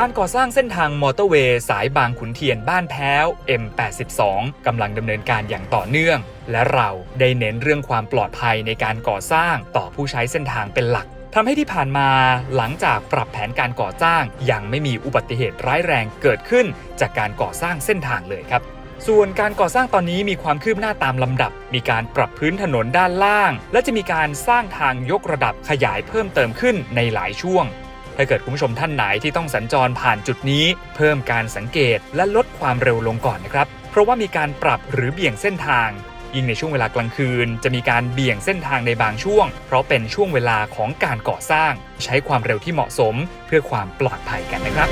การก่อสร้างเส้นทางมอเตอร์เวย์สายบางขุนเทียนบ้านแพ้ว M82 กำลังดำเนินการอย่างต่อเนื่อง และเราได้เน้นเรื่องความปลอดภัยในการก่อสร้างต่อผู้ใช้เส้นทางเป็นหลักทำให้ที่ผ่านมาหลังจากปรับแผนการก่อสร้าง ยังไม่มีอุบัติเหตุร้ายแรงเกิดขึ้น จากการก่อสร้างเส้นทางเลยครับส่วนการก่อสร้างตอนนี้มีความคืบหน้าตามลำดับ มีการปรับพื้นถนนด้านล่าง และจะมีการสร้างทางยกระดับขยายเพิ่มเติมขึ้นในหลายช่วง ถ้าเกิดคุณผู้ชมท่านไหนที่ต้องสัญจรผ่านจุดนี้ เพิ่มการสังเกตและลดความเร็วลงก่อนนะครับ เพราะว่ามีการปรับหรือเบี่ยงเส้นทางยิ่งในช่วงเวลากลางคืน จะมีการเบี่ยงเส้นทางในบางช่วง เพราะเป็นช่วงเวลาของการก่อสร้าง ใช้ความเร็วที่เหมาะสม เพื่อความปลอดภัยกันนะครับ